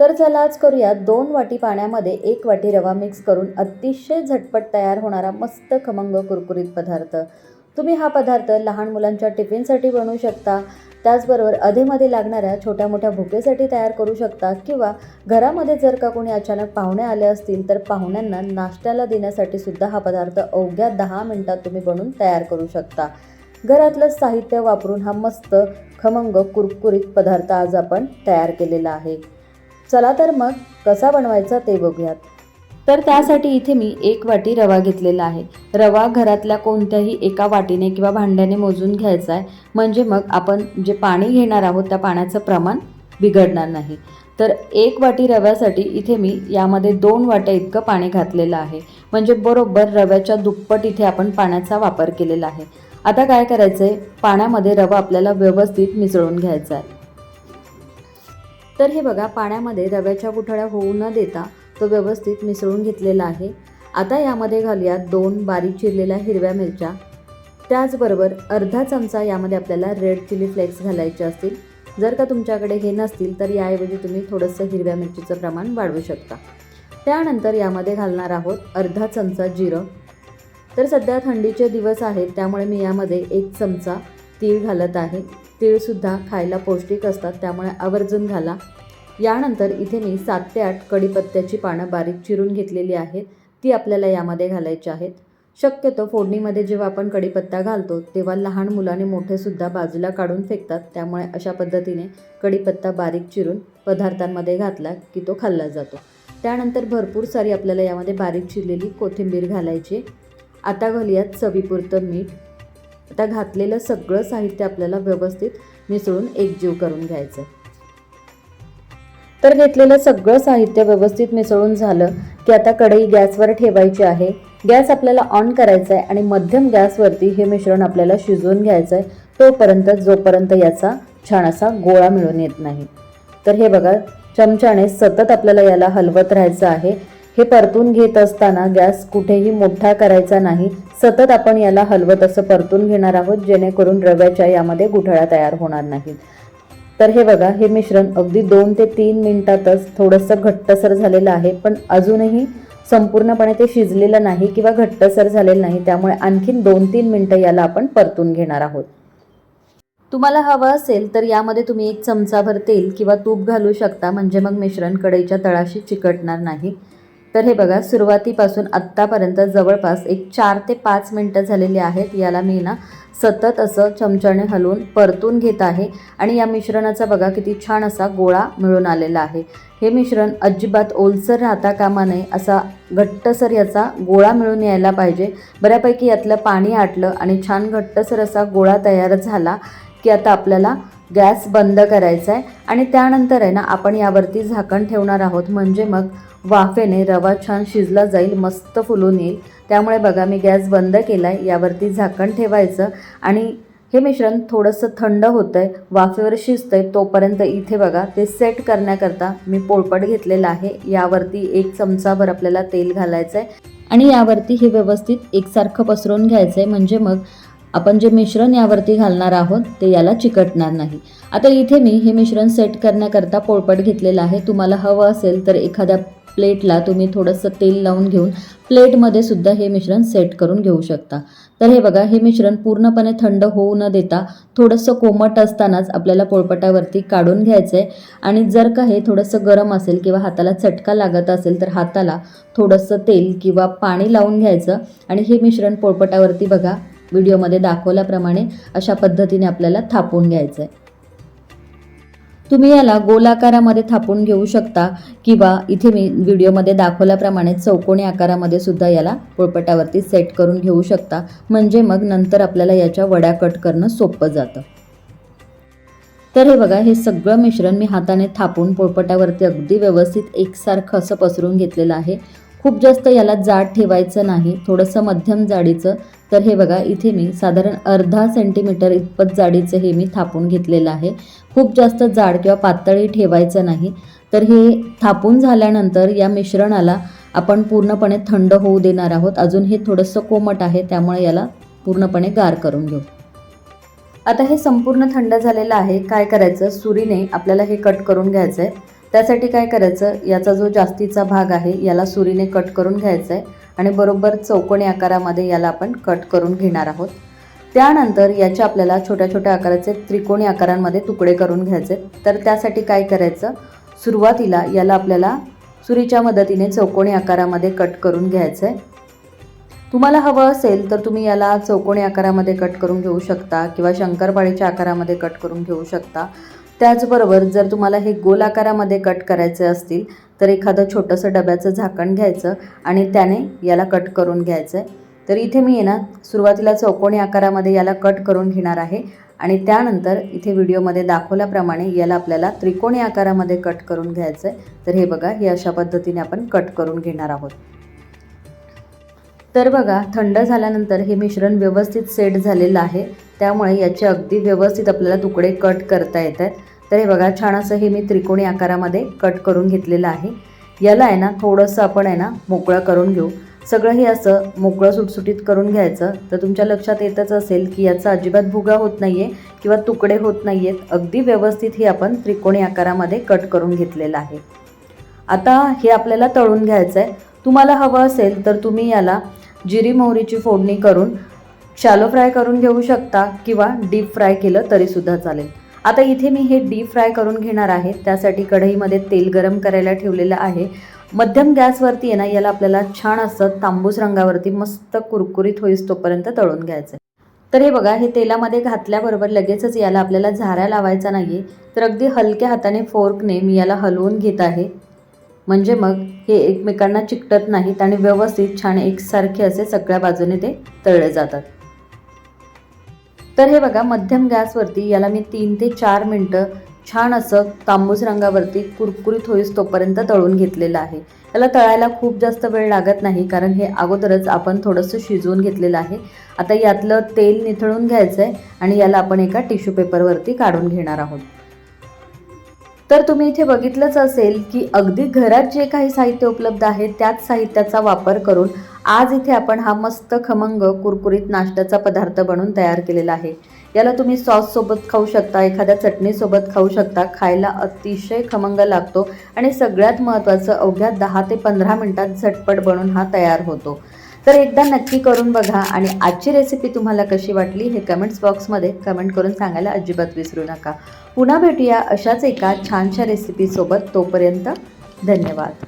तर चला आज करूया दोन वाटी पाण्यामध्ये एक वाटी रवा मिक्स करून अतिशय झटपट तयार होणारा मस्त खमंग कुरकुरीत पदार्थ. तुम्ही हा पदार्थ लहान मुलांच्या टिफिनसाठी बनवू शकता. त्याचबरोबर अधेमध्ये लागणाऱ्या छोट्या मोठ्या भुकेसाठी तयार करू शकता किंवा घरामध्ये जर का कोणी अचानक पाहुणे आले असतील तर पाहुण्यांना नाश्त्याला देण्यासाठी सुद्धा हा पदार्थ अवघ्या दहा मिनटात तुम्ही बनवून तयार करू शकता. घरातलं साहित्य वापरून हा मस्त खमंग कुरकुरीत पदार्थ आज आपण तयार केलेला आहे. चला तर मग कसा बनवायचा ते बघूयात. तर त्यासाठी इथे मी एक वाटी रवा घेतलेला आहे. रवा घरातल्या कोणत्याही एका वाटीने किंवा भांड्याने मोजून घ्यायचा आहे. म्हणजे मग आपण जे पाणी घेणार आहोत त्या पाण्याचं प्रमाण बिघडणार नाही. तर एक वाटी रव्यासाठी इथे मी यामध्ये दोन वाट्या इतकं पाणी घातलेलं आहे. म्हणजे बरोबर रव्याच्या दुप्पट इथे आपण पाण्याचा वापर केलेला आहे. आता काय करायचं आहे पाण्यामध्ये रवा आपल्याला व्यवस्थित मिसळून घ्यायचा आहे. तर हे बघा पाण्यामध्ये रव्याच्या गुठळ्या होऊ न देता तो व्यवस्थित मिसळून घेतलेला आहे. आता यामध्ये घालूया दोन बारीक चिरलेल्या हिरव्या मिरच्या. त्याचबरोबर अर्धा चमचा यामध्ये आपल्याला रेड चिली फ्लेक्स घालायचे असतील. जर का तुमच्याकडे हे नसतील तर याऐवजी तुम्ही थोडंसं हिरव्या मिरचीचं प्रमाण वाढवू शकता. त्यानंतर यामध्ये घालणार आहोत अर्धा चमचा जिरं. तर सध्या थंडीचे दिवस आहेत त्यामुळे मी यामध्ये एक चमचा तीळ घालत आहे. तीळसुद्धा खायला पौष्टिक असतात त्यामुळे आवर्जून घाला. यानंतर इथे मी सात ते आठ कडीपत्त्याची पानं बारीक चिरून घेतलेली आहेत. ती आपल्याला यामध्ये घालायची आहेत. शक्यतो फोडणीमध्ये जेव्हा आपण कढीपत्ता घालतो तेव्हा लहान मुलाने मोठेसुद्धा बाजूला काढून फेकतात. त्यामुळे अशा पद्धतीने कढीपत्ता बारीक चिरून पदार्थांमध्ये घातला की तो खाल्ला जातो. त्यानंतर भरपूर सारी आपल्याला यामध्ये बारीक चिरलेली कोथिंबीर घालायची. आता घालूयात चवीपुरतं मीठ. आता घातलेलं सगळं साहित्य आपल्याला व्यवस्थित मिसळून एकजीव करून घ्यायचं. तर घेतलेलं सगळं साहित्य व्यवस्थित मिसळून झालं की आता कढई गॅसवर ठेवायची आहे. गॅस आपल्याला ऑन करायचा आहे आणि मध्यम गॅसवरती हे मिश्रण आपल्याला शिजवून घ्यायचं आहे तोपर्यंत जोपर्यंत याचा छान असा गोळा मिळून येत नाही. तर हे बघा चमच्याने सतत आपल्याला याला हलवत राहायचं आहे. हे परतून घेत असताना गॅस कुठेही मोठा करायचा नाही. सतत आपण याला हलवत असं परतून घेणार आहोत जेणेकरून रव्याच्या यामध्ये गुठळ्या तयार होणार नाहीत. तर हे बघा हे मिश्रण अगदी दोन ते तीन मिनिटातच थोडंसं घट्टसर झालेलं आहे पण अजूनही संपूर्णपणे ते शिजलेलं नाही किंवा घट्टसर झालेलं नाही त्यामुळे आणखीन दोन तीन मिनटं याला आपण परतून घेणार आहोत. तुम्हाला हवं असेल तर यामध्ये तुम्ही एक चमचाभर तेल किंवा तूप घालू शकता म्हणजे मग मिश्रण कढईच्या तळाशी चिकटणार नाही. तर हे बघा सुरुवातीपासून आत्तापर्यंत जवळपास एक चार ते पाच मिनटं झालेली आहेत. याला मी ना सतत असं चमच्याने हलवून परतून घेत आहे. आणि या मिश्रणाचा बघा किती छान असा गोळा मिळून आलेला आहे. हे मिश्रण अजिबात ओलसर राहता कामा नये असा घट्टसर याचा गोळा मिळून यायला पाहिजे. बऱ्यापैकी यातलं पाणी आटलं आणि छान घट्टसर असा गोळा तयार झाला की आता आपल्याला गॅस बंद करायचा आहे आणि त्यानंतर आहे ना आपण यावरती झाकण ठेवणार आहोत. म्हणजे मग वाफेने रवा छान शिजला जाईल मस्त फुलून येईल. त्यामुळे बघा मी गॅस बंद केला आहे यावरती झाकण ठेवायचं. आणि हे मिश्रण थोडंसं थंड होतं आहे वाफेवर शिजतं आहे तोपर्यंत इथे बघा ते सेट करण्याकरता मी पोळपट घेतलेला आहे. यावरती एक चमचाभर आपल्याला तेल घालायचं आहे आणि यावरती हे व्यवस्थित एकसारखं पसरवून घ्यायचं आहे म्हणजे मग आपण जे मिश्रण यावरती घालणार आहोत ते याला चिकटणार नाही. आता इथे मी हे मिश्रण सेट करण्याकरता पोळपट घेतलेलं आहे. तुम्हाला हवं असेल तर एखाद्या प्लेटला तुम्ही थोडंसं तेल लावून घेऊन प्लेटमध्ये सुद्धा हे मिश्रण सेट करून घेऊ शकता. तर हे बघा हे मिश्रण पूर्णपणे थंड होऊ न देता थोडंसं कोमट असतानाच आपल्याला पोळपटावरती काढून घ्यायचं आहे आणि जर का हे थोडंसं गरम असेल किंवा हाताला चटका लागत असेल तर हाताला थोडंसं तेल किंवा पाणी लावून घ्यायचं. आणि हे मिश्रण पोळपटावरती बघा व्हिडिओमध्ये दाखवल्याप्रमाणे अशा पद्धतीने आपल्याला थापून घ्यायचं आहे तुम्ही याला गोलाकारामध्ये थापून घेऊ शकता किंवा इथे मी व्हिडिओमध्ये दाखवल्याप्रमाणे चौकोनी आकारामध्ये सुद्धा याला पोळपटावरती सेट करून घेऊ शकता. म्हणजे मग नंतर आपल्याला याच्या वड्या कट करणं सोपं जातं. तर हे बघा हे सगळं मिश्रण मी हाताने थापून पोळपटावरती अगदी व्यवस्थित एकसारखं असं पसरून घेतलेलं आहे. खूप जास्त याला जाड ठेवायचं नाही. थोडंसं मध्यम जाडीचं तर हे बघा इथे मी साधारण अर्धा सेंटीमीटर इतपत जाडीचं हे मी थापून घेतलेलं आहे. खूप जास्त जाड किंवा पातळी ठेवायचं नाही. तर हे थापून झाल्यानंतर या मिश्रणाला आपण पूर्णपणे थंड होऊ देणार आहोत. अजून हे थोडंसं कोमट आहे त्यामुळे याला पूर्णपणे गार करून घेऊ. आता हे संपूर्ण थंड झालेलं आहे. काय करायचं? सुरीने आपल्याला हे कट करून घ्यायचं आहे त्यासाठी काय करायचं? याचा जो जास्तीचा भाग आहे याला सुरीने कट करून घ्यायचा आहे आणि बरोबर चौकोनी आकारामध्ये याला आपण कट करून घेणार आहोत. त्यानंतर याचे आपल्याला छोट्या छोट्या आकाराचे त्रिकोणी आकारांमध्ये तुकडे करून घ्यायचे. तर त्यासाठी काय करायचं? सुरुवातीला याला आपल्याला सुरीच्या मदतीने चौकोनी आकारामध्ये कट करून घ्यायचं आहे तुम्हाला हवं असेल तर तुम्ही याला चौकोनी आकारामध्ये कट करून घेऊ शकता किंवा शंकरपाळीच्या आकारामध्ये कट करून घेऊ शकता. त्याचबरोबर जर तुम्हाला हे गोल आकारामध्ये कट करायचे असतील तर एखादं छोटंसं डब्याचं झाकण घ्यायचं आणि त्याने याला कट करून घ्यायचं आहे तर इथे मी आहे ना सुरुवातीला चौकोनी आकारामध्ये याला कट करून घेणार आहे आणि त्यानंतर इथे व्हिडिओमध्ये दाखवल्याप्रमाणे याला आपल्याला त्रिकोणी आकारामध्ये कट करून घ्यायचं आहे तर हे बघा हे अशा पद्धतीने आपण कट करून घेणार आहोत. तर बघा थंड झाल्यानंतर हे मिश्रण व्यवस्थित सेट झालेलं आहे. त्यामुळे याचे अगदी व्यवस्थित आपल्याला तुकडे कट करता येत आहेत तर हे बघा छान असं हे मी त्रिकोणी आकारामध्ये कट करून घेतलेलं आहे. याला आहे ना थोडंसं आपण आहे ना मोकळं करून घेऊ. सगळं हे असं मोकळं सुटसुटीत करून घ्यायचं. तर तुमच्या लक्षात येतच असेल की याचा अजिबात भुगा होत नाही आहे किंवा तुकडे होत नाही आहेत अगदी व्यवस्थित हे आपण त्रिकोणी आकारामध्ये कट करून घेतलेलं आहे. आता हे आपल्याला तळून घ्यायचं आहे तुम्हाला हवं असेल तर तुम्ही याला जिरी मोहरीची फोडणी करून शॅलो फ्राय करून घेऊ शकता किंवा डीप फ्राय केलं तरीसुद्धा चालेल. आता इथे मी हे डीप फ्राय करून घेणार आहे. त्यासाठी कढईमध्ये तेल गरम करायला ठेवलेलं आहे. मध्यम गॅसवरती आहे ना याला आपल्याला छान असं तांबूस रंगावरती मस्त कुरकुरीत होईस तोपर्यंत तळून घ्यायचं. आहे तर हे बघा हे तेलामध्ये घातल्याबरोबर लगेचच याला आपल्याला झाऱ्या लावायचा नाही आहे तर अगदी हलक्या हाताने फोर्कने मी याला हलवून घेत आहे. म्हणजे मग हे एकमेकांना चिकटत नाहीत आणि व्यवस्थित छान एकसारखे असे सगळ्या बाजूने ते तळले जातात. तर हे बघा मध्यम गॅसवरती याला मी तीन ते चार मिनटं छान असं तांबूस रंगावरती कुरकुरीत होईस तोपर्यंत तळून घेतलेलं आहे. याला तळायला खूप जास्त वेळ लागत नाही कारण हे अगोदरच आपण थोडंसं शिजवून घेतलेलं आहे. आता यातलं तेल निथळून घ्यायचं आहे आणि याला आपण एका टिश्यू पेपरवरती काढून घेणार आहोत. तर तुम्ही इथे बघितलंच असेल की अगदी घरात जे काही साहित्य उपलब्ध आहे त्याच साहित्याचा वापर करून आज इथे आपण हा मस्त खमंग कुरकुरीत नाश्त्याचा पदार्थ बनवून तयार केलेला आहे. याला तुम्ही सॉससोबत खाऊ शकता एखाद्या चटणीसोबत खाऊ शकता. खायला अतिशय खमंग लागतो आणि सगळ्यात महत्त्वाचं अवघ्या दहा ते पंधरा मिनटात झटपट बनून हा तयार होतो. तर एकदा नक्की करून बघा आणि आजची रेसिपी तुम्हाला कशी वाटली हे कमेंट्स बॉक्समध्ये कमेंट करून सांगायला अजिबात विसरू नका. पुन्हा भेटूया अशाच एका छानशा रेसिपीसोबत तोपर्यंत धन्यवाद.